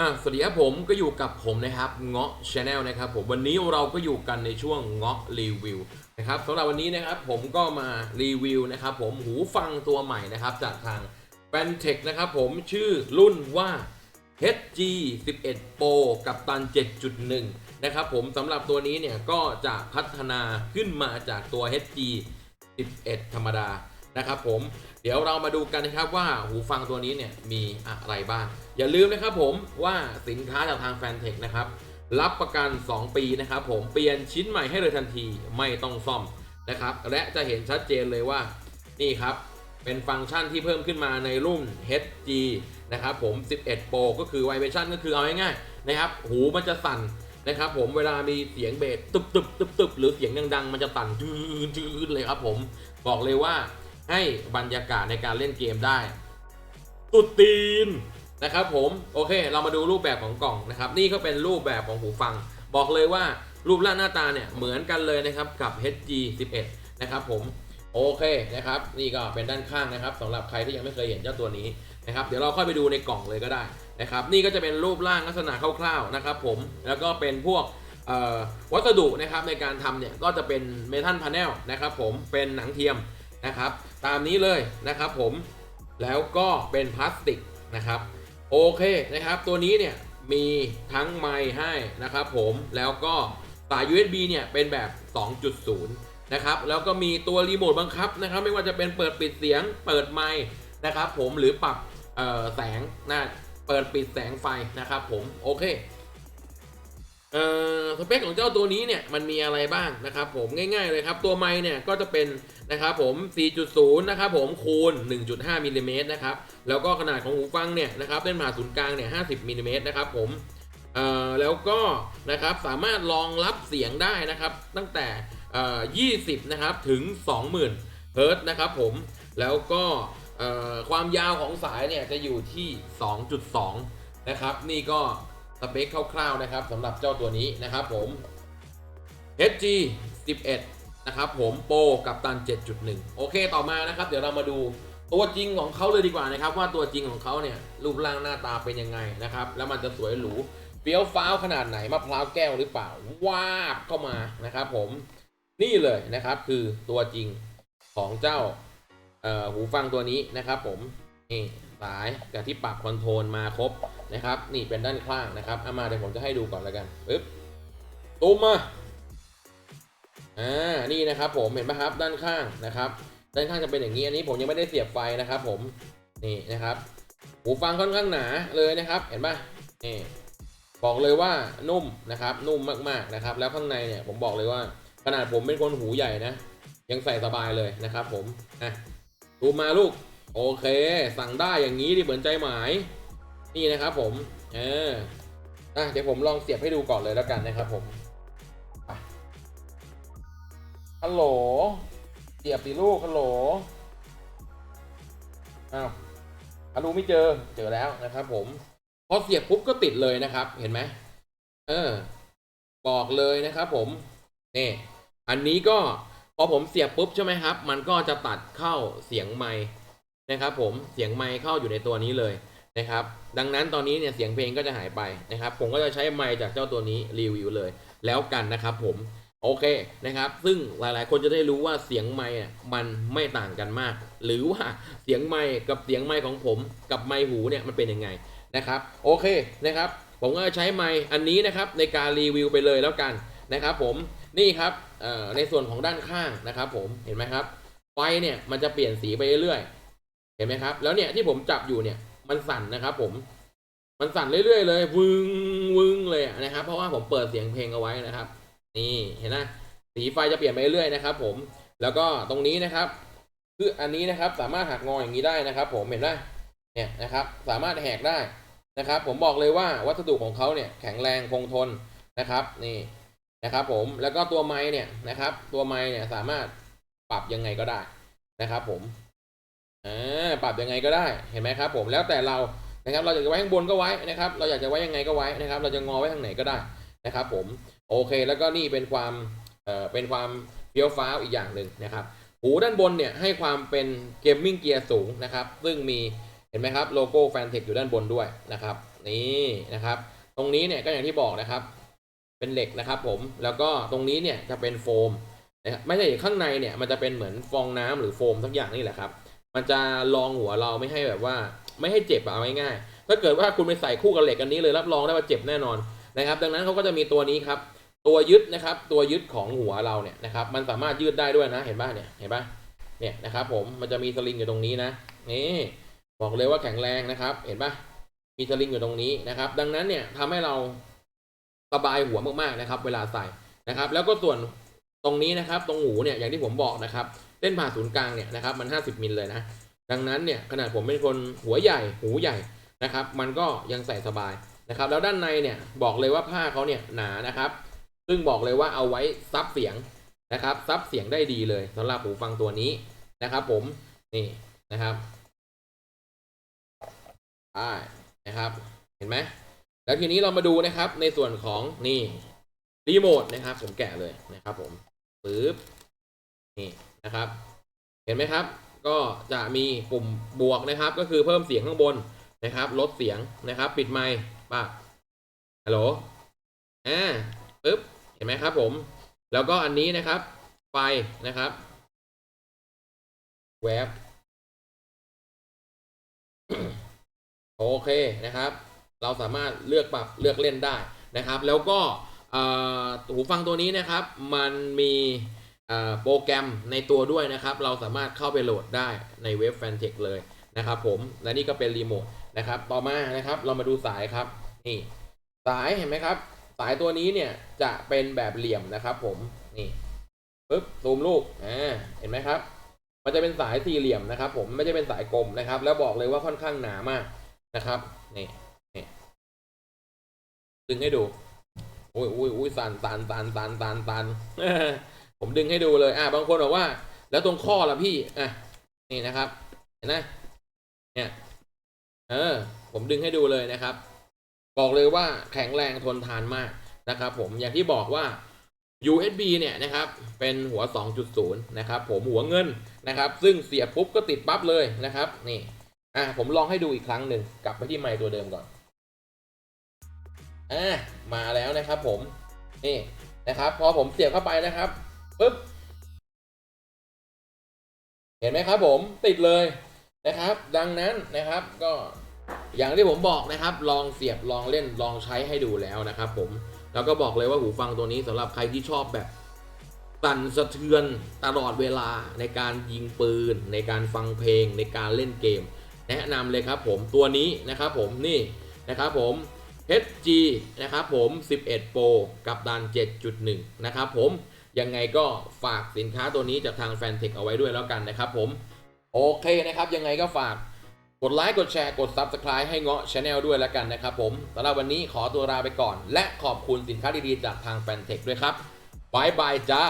อะสวัสดีครับผมก็อยู่กับผมนะครับเงาะชาแนลนะครับผมวันนี้เราก็อยู่กันในช่วงเงาะรีวิวนะครับสำหรับวันนี้นะครับผมก็มารีวิวนะครับผมหูฟังตัวใหม่นะครับจากทาง f a n t e c h นะครับผมชื่อรุ่นว่า HG 11 Pro กับตัน 7.1 นะครับผมสำหรับตัวนี้เนี่ยก็จะพัฒนาขึ้นมาจากตัว HG 11 ธรรมดานะครับผมเดี๋ยวเรามาดูกันนะครับว่าหูฟังตัวนี้เนี่ยมีอะไรบ้าง อย่าลืมนะครับผมว่าสินค้าจากทาง f a n t e c h นะครับรับประกัน 2 ปีนะครับผมเปลี่ยนชิ้นใหม่ให้เลยทันทีไม่ต้องซ่อมนะครับและจะเห็นชัดเจนเลยว่านี่ครับเป็นฟังก์ชันที่เพิ่มขึ้นมาในรุ่น HG นะครับผม 11 Pro ก็คือ Vibration ก็คือเอาง่ายๆนะครับหูมันจะสั่นนะครับผมเวลามีเสียงเบสตึบตึบตึบตึบหรือเสียงดังๆ มันจะสั่นจืดจืดเลยครับผมบอกเลยว่าให้บรรยากาศในการเล่นเกมได้ตุดตีน นะครับผมโอเค เรามาดูรูปแบบของกล่องนะครับ นี่ก็เป็นรูปแบบของหูฟัง บอกเลยว่ารูปร่างหน้าตาเนี่ยเหมือนกันเลยนะครับกับ HG 11 นะครับผมโอเคนะครับ นี่ก็เป็นด้านข้างนะครับสำหรับใครที่ยังไม่เคยเห็นเจ้าตัวนี้นะครับเดี๋ยวเราค่อยไปดูในกล่องเลยก็ได้นะครับ นี่ก็จะเป็นรูปร่างลักษณะคร่าวๆนะครับ ผมแล้วก็เป็นพวกวัสดุนะครับในการทำเนี่ยก็จะเป็นเมทัลพาเนลนะครับ ผมเป็นหนังเทียมนะครับ ตามนี้เลยนะครับ ผมแล้วก็เป็นพลาสติกนะครับ โอเคนะครับ ตัวนี้เนี่ยมีทั้งไมค์ให้นะครับผมแล้วก็สาย USB เนี่ยเป็นแบบ 2.0 นะครับ แล้วก็มีตัวรีโมทบังคับนะครับ ไม่ว่าจะเป็นเปิดปิดเสียง เปิดไมค์นะครับ ผมหรือปรับแสงนะเปิดปิดแสงไฟนะครับ ผมโอเค เอ่อสเปคของเจ้าตัวนี้เนี่ยมันมีอะไรบ้างนะครับผมง่ายๆเลยครับ ตัวไมค์เนี่ยก็จะเป็นนะครับผม 4.0 นะครับผมคูณ 1.5มิลลิเมตรนะครับแล้วก็ขนาดของหูฟังเนี่ยนะครับเส้นผ่าศูนย์กลางเนี่ย 50มิลลิเมตรนะครับผมเอ่อแล้วก็นะครับสามารถรองรับเสียงได้นะครับตั้งแต่เอ่อ20 นะครับถึง 20,000เฮิรตซ์นะครับผมแล้วก็ความยาวของสายเนี่ยจะอยู่ที่ 2.2 นะครับนี่ก็ สเปคคร่าวๆนะครับสำหรับเจ้าตัวนี้นะครับผม HG 11 นะครับผมโปรกับตัน 7.1 โอเคต่อมานะครับ เดี๋ยวเรามาดูตัวจริงของเขาเลยดีกว่านะครับ ว่าตัวจริงของเขาเนี่ยรูปร่างหน้าตาเป็นยังไงนะครับ แล้วมันจะสวยหรูเฟี้ยวฟ้าวขนาดไหนมะพร้าวแก้วหรือเปล่าวาบเข้ามานะครับผมนี่เลยนะครับคือตัวจริงของเจ้าหูฟังตัวนี้นะครับผมนี่ สายกับที่ปรับคอนโทรลมาครบนะครับ นี่เป็นด้านข้างนะครับเอามาเดี๋ยวผมจะให้ดูก่อนแล้วกันปึ๊บตูมมาอ่านี่นะครับผมเห็นไหมครับด้านข้างนะครับ ด้านข้างจะเป็นอย่างนี้อันนี้ผมยังไม่ได้เสียบไฟนะครับ ผมนี่นะครับหูฟังค่อนข้างหนาเลยนะครับ เห็นปะนี่บอกเลยว่านุ่มนะครับนุ่มมากๆนะครับ แล้วข้างในเนี่ยผมบอกเลยว่าขนาดผมเป็นคนหูใหญ่นะ ยังใส่สบายเลยนะครับ ผมอะดูมาลูก โอเค สั่งได้อย่างนี้ดิเหมือนใจหมาย นี่นะครับผม เอออะเดี๋ยวผมลองเสียบให้ดูก่อนเลยแล้วกันนะครับผมฮัลโหล เสียบสิลูกฮัลโหล อ้าวฮัลโหลไม่เจอ เจอแล้วนะครับผม พอเสียบปุ๊บก็ติดเลยนะครับ เห็นไหม เออ บอกเลยนะครับผม นี่ อันนี้ก็พอผมเสียบปุ๊บใช่ไหมครับ มันก็จะตัดเข้าเสียงไมค์ นะครับผมเสียงไมค์เข้าอยู่ในตัวนี้เลยนะครับดังนั้นตอนนี้เนี่ยเสียงเพลงก็จะหายไปนะครับ ผมก็จะใช้ไมค์จากเจ้าตัวนี้รีวิวเลย แล้วกันนะครับผมโอเคนะครับ ซึ่งหลายๆ คนจะได้รู้ว่าเสียงไมค์มันไม่ต่างกันมาก หรือว่าเสียงไมค์กับเสียงไมค์ของผมกับไมค์หูเนี่ยมันเป็นยังไงนะครับโอเคนะครับ ผมก็จะใช้ไมค์อันนี้นะครับในการรีวิวไปเลยแล้วกันนะครับผมนี่ครับในส่วนของด้านข้างนะครับผมเห็นไหมครับไฟเนี่ยมันจะเปลี่ยนสีไปเรื่อย เห็นไหมครับ แล้วเนี่ยที่ผมจับอยู่เนี่ยมันสั่นนะครับผมมันสั่นเรื่อยๆเลยวึงวึงเลยนะครับ เพราะว่าผมเปิดเสียงเพลงเอาไว้นะครับ นี่เห็นไหมสีไฟจะเปลี่ยนไปเรื่อยๆนะครับ ผมแล้วก็ตรงนี้นะครับ คืออันนี้นะครับสามารถหักงออย่างนี้ได้นะครับ ผมเห็นไหมเนี่ยนะครับ สามารถแหกได้นะครับ ผมบอกเลยว่าวัสดุของเขาเนี่ยแข็งแรงคงทนนะครับ นี่นะครับ ผมแล้วก็ตัวไม้เนี่ยนะครับ ตัวไม้เนี่ยสามารถปรับยังไงก็ได้นะครับ ผม อ่าปรับยังไงก็ได้เห็นไหมครับ ผมแล้วแต่เรานะครับ เราอยากจะไว้ข้างบนก็ไว้นะครับ เราอยากจะไว้ยังไงก็ไว้นะครับ เราจะงอไว้ทางไหนก็ได้นะครับ ผมโอเค แล้วก็นี่เป็นความเอ่อเป็นความเฟี้ยวฟ้าวอีกอย่างหนึ่งนะครับหูด้านบนเนี่ยให้ความเป็นเกมมิ่งเกียร์สูงนะครับ ซึ่งมีเห็นไหมครับโลโก้แฟนเทคอยู่ด้านบนด้วยนะครับนี่นะครับ ตรงนี้เนี่ยก็อย่างที่บอกนะครับ เป็นเหล็กนะครับ ผมแล้วก็ตรงนี้เนี่ยจะเป็นโฟมนะครับไม่ใช่ข้างในเนี่ยมันจะเป็นเหมือนฟองน้ำหรือโฟมทั้งอย่างนี่แหละครับ มันจะรองหัวเราไม่ให้แบบว่า ไม่ให้เจ็บอะเอาง่ายๆถ้าเกิดว่าคุณไปใส่คู่กับเหล็กอันนี้เลยรับรองได้ว่าเจ็บแน่นอนนะครับ ดังนั้นเขาก็จะมีตัวนี้ครับ ตัวยึดนะครับ ตัวยึดของหัวเราเนี่ยนะครับ มันสามารถยืดได้ด้วยนะ เห็นป่ะเนี่ยเห็นป่ะเนี่ยนะครับผมมันจะมีสลิงอยู่ตรงนี้นะนี่บอกเลยว่าแข็งแรงนะครับ เห็นป่ะมีสลิงอยู่ตรงนี้นะครับ ดังนั้นเนี่ยทำให้เราสบายหัวมากๆนะครับ เวลาใส่นะครับ แล้วก็ส่วนตรงนี้นะครับ ตรงหูเนี่ยอย่างที่ผมบอกนะครับ ส้นผ่าศูนย์กลางเนี่ยนะครับมัน 50มิลเลยนะ ดังนั้นเนี่ยขนาดผมเป็นคนหัวใหญ่หูใหญ่นะครับ มันก็ยังใส่สบายนะครับ แล้วด้านในเนี่ยบอกเลยว่าผ้าเขาเนี่ยหนานะครับ ซึ่งบอกเลยว่าเอาไว้ซับเสียงนะครับซับเสียงได้ดีเลยสำหรับหูฟังตัวนี้นะครับ ผมนี่นะครับอ่านะครับ เห็นไหมแล้วทีนี้เรามาดูนะครับในส่วนของนี่รีโมทนะครับ ผมแกะเลยนะครับ ผมปึ๊บ นี่นะครับ เห็นไหมครับ ก็จะมีปุ่มบวกนะครับ ก็คือเพิ่มเสียงข้างบนนะครับ ลดเสียงนะครับ ปิดไมค์ป่ะฮัลโหลอ่าปึ๊บเห็นไหมครับ ผม แล้วก็อันนี้นะครับ ไฟนะครับแวบโอเคนะครับ เราสามารถเลือกปรับเลือกเล่นได้นะครับ แล้วก็หูฟังตัวนี้นะครับ มันมี โปรแกรมในตัวด้วยนะครับ เราสามารถเข้าไปโหลดได้ในเว็บ Fantech เลยนะครับผม และนี่ก็เป็นรีโมทนะครับ ต่อมานะครับเรามาดูสายครับ นี่ สายเห็นไหมครับ สายตัวนี้เนี่ยจะเป็นแบบเหลี่ยมนะครับผม นี่ปึ๊บซูมลูก อ่า เห็นไหมครับ มันจะเป็นสายสี่เหลี่ยมนะครับ ผม ไม่ใช่เป็นสายกลมนะครับ แล้วบอกเลยว่าค่อนข้างหนามากนะครับ นี่นี่ดึงให้ดูอุ้ยอุ้ยอุ้ยสันสันสันสันสันสัน ผมดึงให้ดูเลย อ่าบางคนบอกว่า แล้วตรงข้อละพี่ อะ นี่นะครับ เห็นไหมเนี่ย เออ ผมดึงให้ดูเลยนะครับ บอกเลยว่าแข็งแรงทนทานมากนะครับ ผม อย่างที่บอกว่า USB เนี่ยนะครับ เป็นหัว 2.0 นะครับ ผมหัวเงินนะครับ ซึ่งเสียบปุ๊บก็ติดปั๊บเลยนะครับ นี่ อะ ผมลองให้ดูอีกครั้งหนึ่ง กลับไปที่ไมค์ตัวเดิมก่อน อะ มาแล้วนะครับผม นี่นะครับ พอผมเสียบเข้าไปนะครับ ปุ๊บ เห็นไหมครับผมติดเลยนะครับ ดังนั้นนะครับก็อย่างที่ผมบอกนะครับ ลองเสียบลองเล่นลองใช้ให้ดูแล้วนะครับ ผมแล้วก็บอกเลยว่าหูฟังตัวนี้สำหรับใครที่ชอบแบบสั่นสะเทือนตลอดเวลาในการยิงปืน ในการฟังเพลงในการเล่นเกม แนะนำเลยครับผมตัวนี้นะครับผมนี่นะครับผม HG นะครับผม 11 Pro กับดัน 7.1 นะครับผม ยังไงก็ฝากสินค้าตัวนี้จากทางแฟนเทคเอาไว้ด้วยแล้วกันนะครับผม โอเคนะครับ ยังไงก็ฝากกดไลค์กดแชร์กด Subscribe ให้เงาะชาแนลด้วยแล้วกันนะครับผมสำหรับวันนี้ขอตัวลาไปก่อน และขอบคุณสินค้าดีๆจากทางแฟนเทคด้วยครับบายบายจ้า